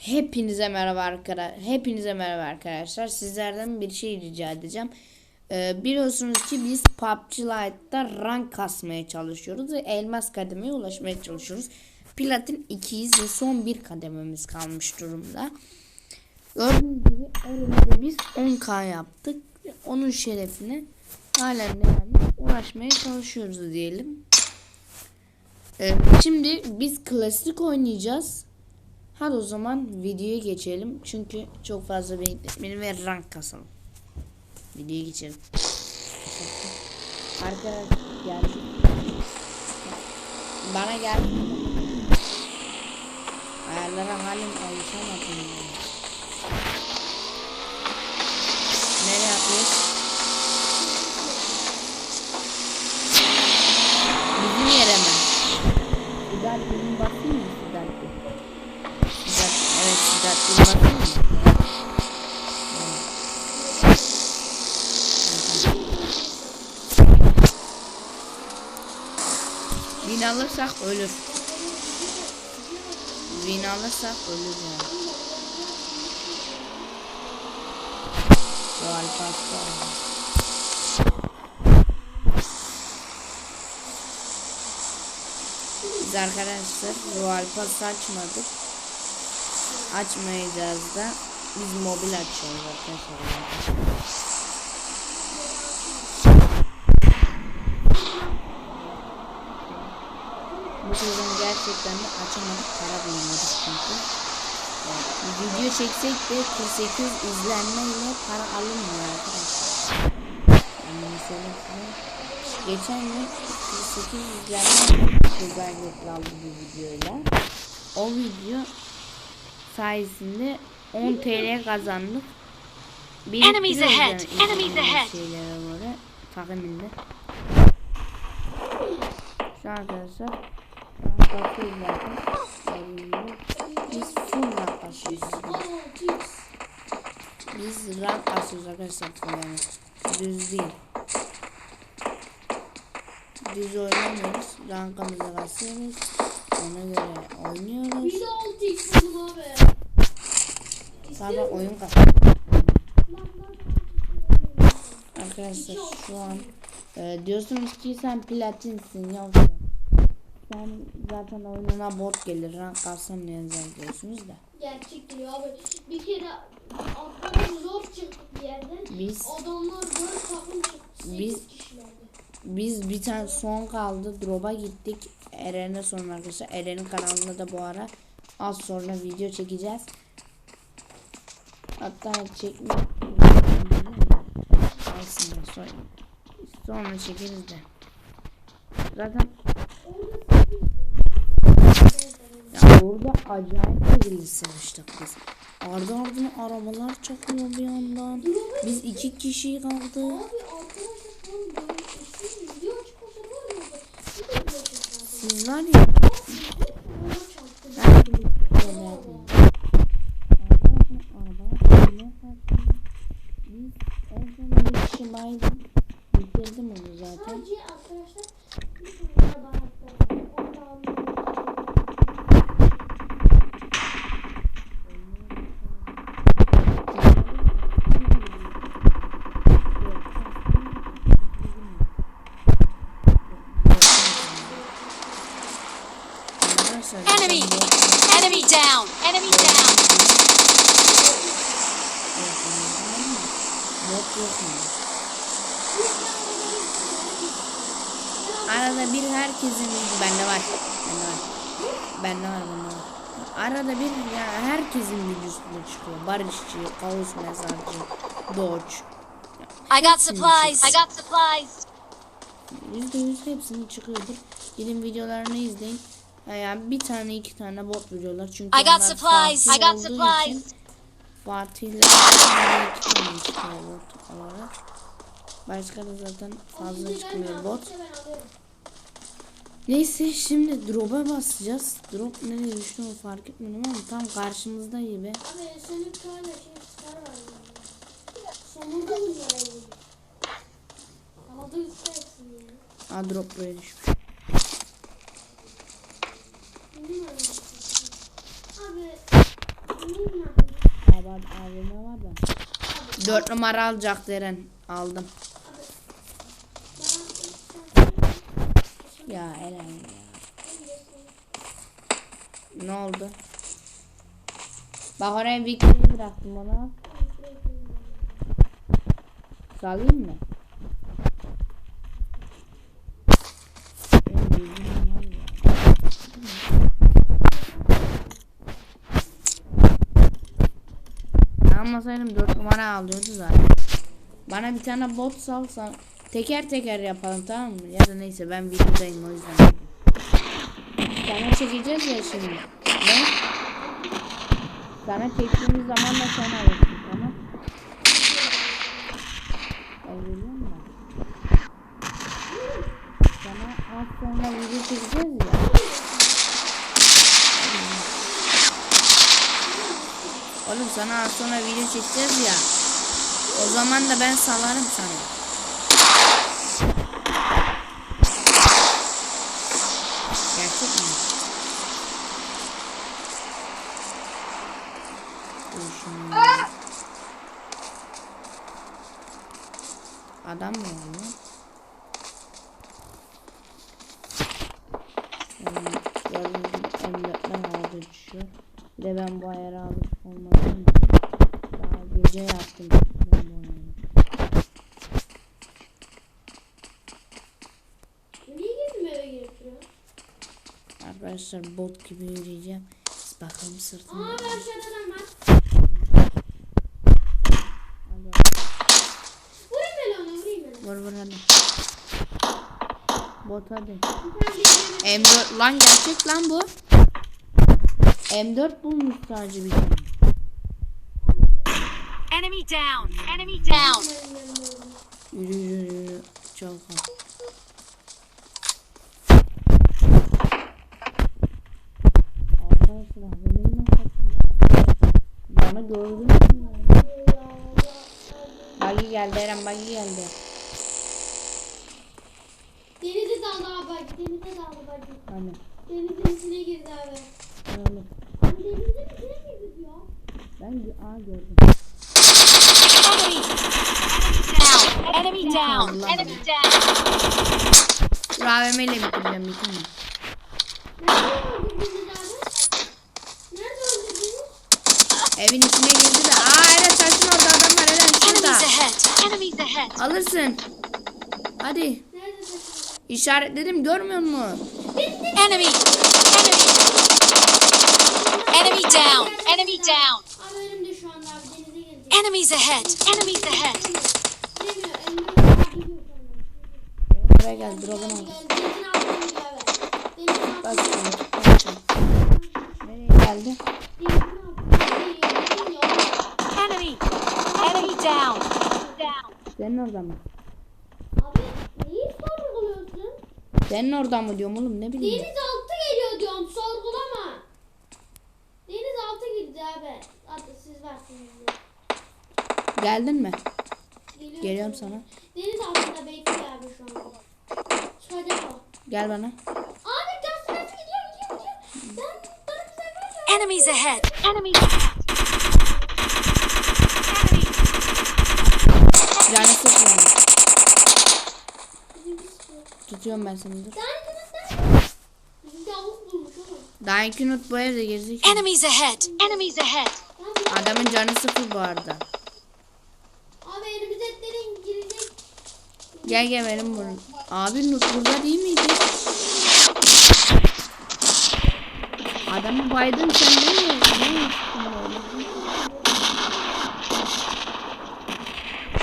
Hepinize merhaba arkadaşlar. Hepinize merhaba arkadaşlar. Sizlerden bir şey rica edeceğim. Ee, biliyorsunuz ki biz PUBG Lite'da rank kasmaya çalışıyoruz ve elmas kademeye ulaşmaya çalışıyoruz. Platin 2'yiz ve son bir kadememiz kalmış durumda. Gördüğünüz gibi elimizde biz 10k yaptık. Onun şerefine halen yani ulaşmaya çalışıyoruz diyelim. Ee, şimdi biz klasik oynayacağız. Hadi o zaman videoya geçelim. Çünkü çok fazla bekletmeyelim ve rank kasalım. Videoya geçelim. Arkadaşlar geldi. Bana gel. Ayarlara halim alışamadım. Nereye yapıyoruz? Bizim yere mi? Güzel bir basayım mı? Sıcak bir bakayım mı? Win alırsak ölür. Win alırsak ölür yani. Royal Pass'ta Biz arkadaşlar Royal Pass açmadık. Açmayacağız da biz mobil açıyoruz arkadaşlar. Bu sezon gerçekten de açamadık. Para bulamadık çünkü. Yani video çeksek de 48 izlenmeyle para alınmıyor arkadaşlar. Yani mesela geçen gün 48 izlenme özellikle aldı bu videoyla. O video sayesinde 10 TL kazandık. Bir Enemies ahead, enemies ahead. Şeylere göre tahminde. Şu arkadaşlar bakıyoruz zaten. Biz full rank basıyoruz. Biz rank basıyoruz arkadaşlar yani. Düz değil. Düz oynamıyoruz. Rankımızı basıyoruz. Ona göre oynuyoruz. Bir de oldu ikisi abi. Sonra oyun kasıyor. Arkadaşlar şu an e, diyorsunuz ki sen platinsin yoksa sen zaten oyununa bot gelir rank kalsam ne yazar diyorsunuz da Gerçek abi. Bir kere atlarım zor çıktık bir yerden. biz Adamlar dört takım çıktı. Biz- kişilerdi. biz bir tane son kaldı drop'a gittik Eren'e sonra arkadaşlar Eren'in kanalında da bu ara az sonra video çekeceğiz hatta çekme aslında sonra, sonra çekeriz de zaten Ya orada acayip bir savaştık biz. Ardı ardına arabalar çakıyor bir yandan. Biz iki kişi kaldı. Var ya. Enemy! Enemy down! Enemy down! Yok yok mu? Arada bir herkesin bende var. Bende var. Bende var bende var. Arada bir ya herkesin videosunda çıkıyor. Barışçı, kaos mezarcı, doç. I got supplies! I got supplies! Yüzde yüz hepsinin çıkıyordur. Gidin videolarını izleyin. Yani bir tane iki tane bot videolar çünkü I got supplies! I got supplies! çıkıyor bot olarak. Başka da zaten fazla çıkmıyor bot. Neyse şimdi drop'a basacağız. Drop nereye düştü onu fark etmedim ama tam karşımızda gibi. Abi senin bir tane şey çıkar var. Sonunda mı ya. Aa drop buraya düşmüş. Abi AVM var da. 4 numara alacaktı Eren. Aldım. Ya Eren ya. Ne oldu? Bak oraya Vicky'yi bıraktım ona. Salayım mı? Benim bilgim var ya. Almasaydım 4 numara alıyordu zaten. Bana bir tane bot salsan teker teker yapalım tamam mı? Ya da neyse ben videodayım o yüzden. Sana çekeceğiz ya şimdi. Ne? Sana çektiğimiz zaman da sen alırsın tamam? Geliyorum da. Sana az sonra video çekeceğiz ya. Oğlum sana sonra video çekeceğiz ya. O zaman da ben salarım sana. Gerçek mi? Adam mı var lan? Hmm, Gördüğünüz gibi M4'den havada düşüyor. Bir de ben bu ayarı almış olmadım. Daha gece yaptım. Ben bu ayarı. Niye girdim duruyor? Arkadaşlar bot gibi yürüyeceğim. Siz bakalım sırtımda. Aa ben adam var. Vurayım ben onu vurayım ben. Vur vur hadi. Bot hadi. Girdim. M4 lan gerçek lan bu. M4 bulmuş sadece bir tane. Enemy down. Enemy down. Yürü yürü yürü. Çok az. Arkadaşlar benim Bana gördün mü? Bagi geldi Eren Bagi geldi. Denize daldı abi. Denize daldı bak. Hani Denizin içine girdi abi. Abi denizin içine girdi diyor. ben A gördüm. Enemy. Enemy down. Enemy down. Dur AVM ile bitireceğim bitirme. Evin içine girdi de. Aa Eren taşın orada adam var Eren şurada. Enemies ahead. Enemies ahead. Alırsın. Hadi. İşaretledim görmüyor musun? Enemy. Enemy. Enemy down. Enemy down. Enemies ahead. Enemies ahead. Buraya gel drop'unu al. Şunu. Nereye geldi? Denizin altına gidiyor. Enemy. Enemy down. Down. Senin orada mı? Abi neyi sorguluyorsun? Senin orada mı diyorum oğlum ne bileyim. Deniz altı geliyor diyorum sorgulama. Deniz altı girdi abi. Hadi siz versiniz. Geldin mi? Geliyorum, Geliyorum sana. Deniz altında bekliyor abi şu anda. Çıkacak o. Gel bana. Abi gaz gidiyor gidiyor gidiyor. Ben ben bize ver. Enemies ahead. Enemies ahead. Enemy. Yani. Bizim bir sürü. Tutuyorum ben seni dur. Sen kızım Bizim tavuk bulmuş oğlum. Daha iki nut bu evde gezdik. Enemies ahead. Enemies ahead. Adamın canı sıfır bu arada. Abi elimize etlerin girecek. Gel gel benim burun. Abi nut burada değil miydi? Adamı baydın sen değil mi? Ne yaptın böyle?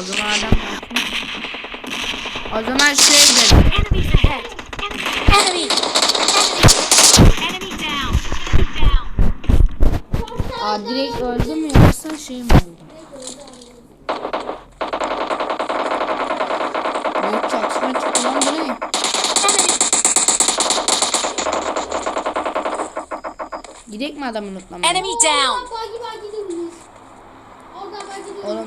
O zaman adam. O zaman şu evde. Enemies ahead. Enemy. Enemy. Enemy down. Enemy down. Aa direkt öldü mü yoksa şey mi oldu? Büyük çatışma çıktı lan bu ne? Gidek mi adamı unutlamaya? Enemy down. Bagi bagi durmuş. Orada bagi durmuş. Oğlum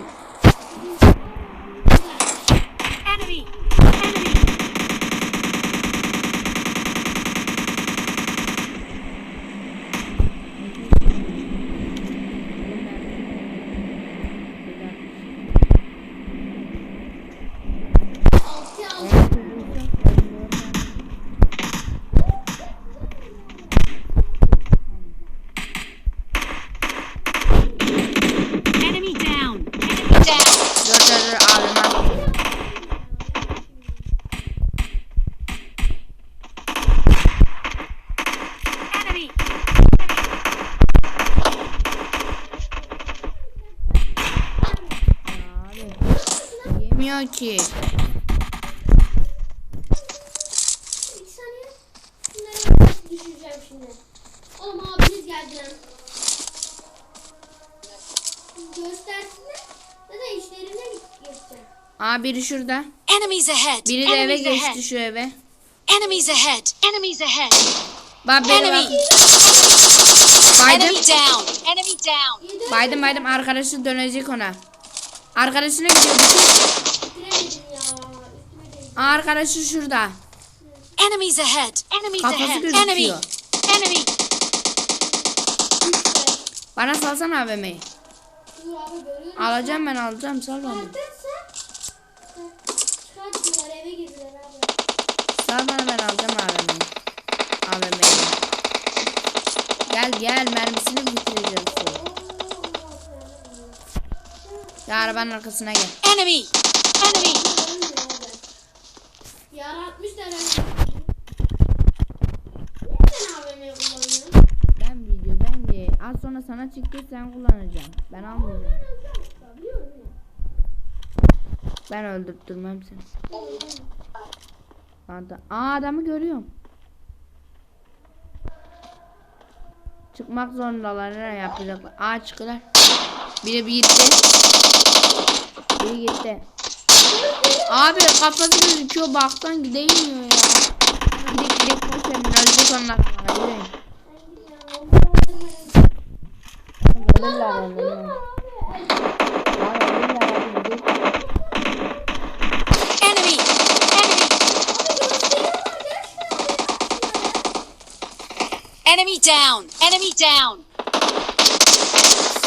Enemy. Enemy. Gitmiyor ki. İki saniye. Bunları ben düşüreceğim şimdi. Oğlum abiniz geldi lan. Göstersinler. Ya da işlerine geçeceğim. Aa biri şurada. Enemies ahead. Biri de eve Enemies geçti ahead. şu eve. Enemies ahead. Enemies ahead. Bak Enemy. bak. Baydım. Enemy down. Enemy down. Yedi Baydım baydım arkadaşı dönecek ona. Arkadaşına gidiyor. bütün- bitiremedim ya. Üstüme değdi. Aa, arkadaşı şurada. Enemies ahead. Enemies Kafası ahead. gözüküyor. Enemy. Enemy. Bana salsana AVM'yi. Dur abi görüyorum. Alacağım ben alacağım sal bana. Neredesin? Çıkarttılar eve girdiler abi. Sal bana ben alacağım AVM'yi. AVM'yi. Gel gel mermisini bitireceğiz. sonra. Ya arabanın arkasına gel. Enemy. Enemy. Yaratmışlar öyle. Niye sen AVM kullanıyorsun? Ben videodayım diye. Az sonra sana çıktı sen kullanacaksın. Ben almayacağım. Ben öldürttürmem seni. Adam. Aa adamı görüyorum. Çıkmak zorundalar. Ne yapacaklar? Aa çıktılar. Biri bir gitti. Biri gitti. Abi kafası gözüküyor. Baktan gidemiyor ya. Gidek gidek. Ölecek onlar. Yürüyün. Ölürler ölürler. Lan ölürler hadi gidelim. Enemy. Enemy. Enemy down. Enemy down.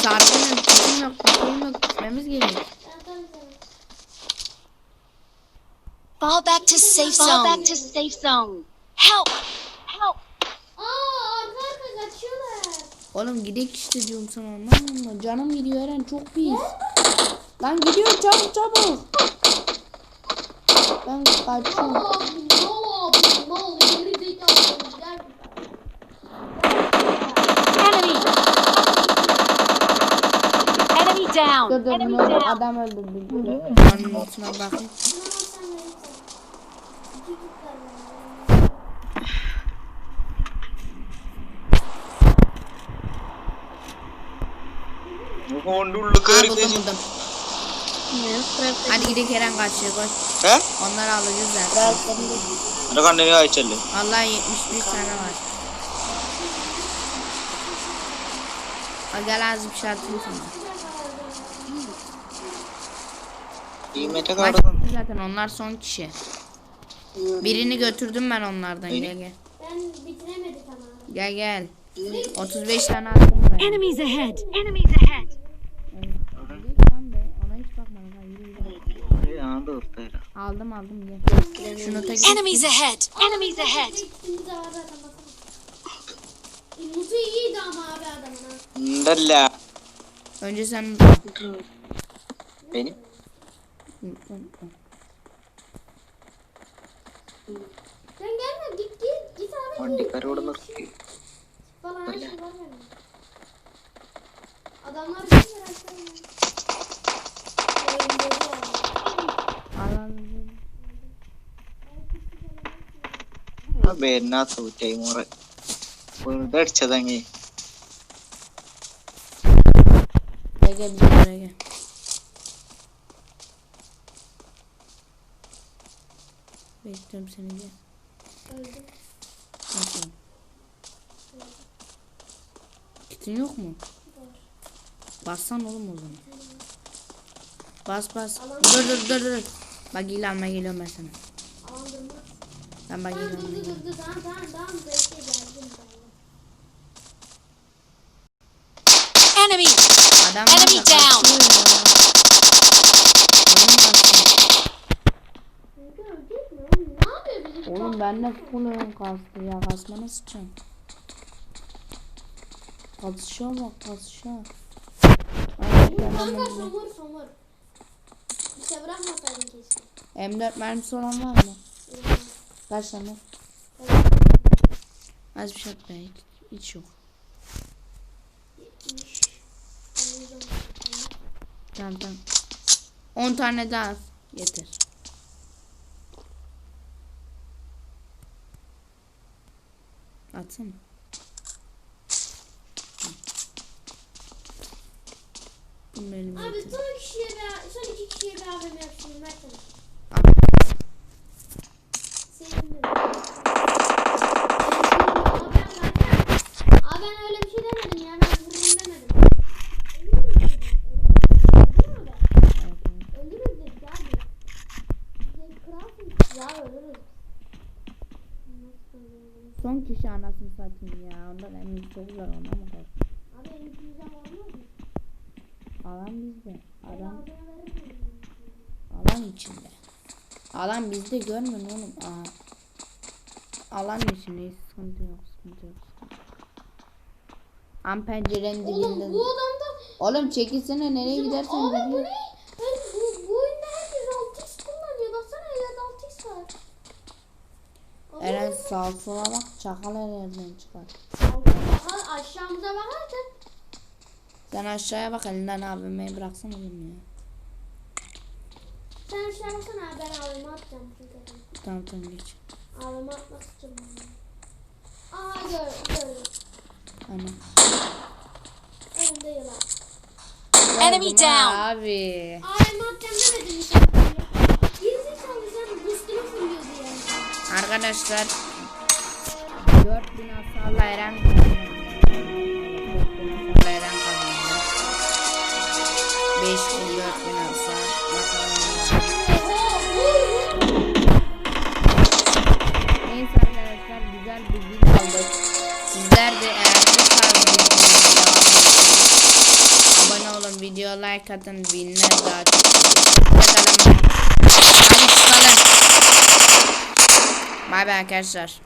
Sarkın yok, kutum yok, kutum yok. Gitmemiz gerekiyor. Fall back to safe zone. Fall back to safe zone. Help. Help. Oğlum gidek işte diyorum sana musun? Canım gidiyor Eren çok pis. Lan gidiyor çabuk çabuk. Ben kaçıyorum. Down. Dur dur Enemy bunu down. adam öldürdü. Üstüne bakın. Gondullu karı buldum kız. buldum. Hadi koş. He? Alacağız zaten. Ne kadar nereye açıldı? Vallahi 71 tane var. Ha, Gel az bir şey atayım zaten onlar son kişi. Birini götürdüm ben onlardan gel gel. Gel gel. 35 tane attım ben. Enemies ahead! Enemies ahead! goldları. Aldım aldım gel. Şunu da Enemies ahead. Enemies ahead. Mutu iyiydi ama abi adamın. Dalla. Önce sen benim. Sen gelme git git git abi. Ondi karoda mı? Falan şey var mı? Adamlar bir şey. அபே என்ன சவுட்டை முறை ஒரு தடிச்சதாங்க Gel gel bizim buraya gel. Bekliyorum seni gel. Öldüm. Bakın. Kitin yok mu? Var. Bassan oğlum o zaman. Bas bas. Dur dur dur dur. Bak ilanma geliyorum ben sana. Durma. Ben bak Tamam ilanma dur dur geliyorum. dur. Tamam tamam tamam. Bekle geldim ben. Enemy. Adam Enemy down. Oğlum ne ben de full kastı ya. Kasmana sıçacağım. Kasışa bak kasışa. Ay, ben Kanka hemen- somur Bir şey bırakmasaydın keşke. M4 mermisi olan var mı? Kaç tane? Az bir şey yok be. Hiç yok. Tamam tamam. 10 tane daha. Yeter. Atsana. Benim Abi son kişiye bir, son iki kişiye AVM yapayım. Versene. Sevindim. Abi ben zaten- Abi ben öyle bir şey demedim ya. Ben vurayım demedim. Öldürürüz dedik abi. Bize kralsın. Ya ölürüz. Ölürüz? Son kişi anasını satayım ya. Ondan emin çocuklar ondan mı korktun? Abi en güzel mı? Alan bizde. Adam alan içinde. Alan bizde görmüyorsun oğlum. Aa. Alan içinde sıkıntı yok sıkıntı yok. Am pencerenin Oğlum bu adamda Oğlum çekilsene nereye gidersen Abi bu gidiyor. ne? Ben, bu, bu oyunda herkes 6x kullanıyor. Baksana ya 6x var. Abi, Eren sağ sola bak çakal her yerden çıkar. Aha, aşağımıza bakarsan Sen aşağıya bak elinden abime bıraksana oğlum ya. sen aşağı baksana abi ben abime atacağım. Tamam tamam geç. Abime atmak istiyorum. Aha gör, gördüm. Ana. Önümde yılan. Enemy down. Abi. Abime atacağım demedim mi sen? Gerizekalı sen boostunu fırlıyordu ya. Arkadaşlar 4000 hasarla Eren kazandı. 4000 hasarla Eren. 5000 4000 hasar. Neyse arkadaşlar güzel bir video aldık. Sizler de eğer bu tarz abone olun, video like atın, binler daha çok. Hoşçakalın. Hadi çıkalım. Bay bay arkadaşlar.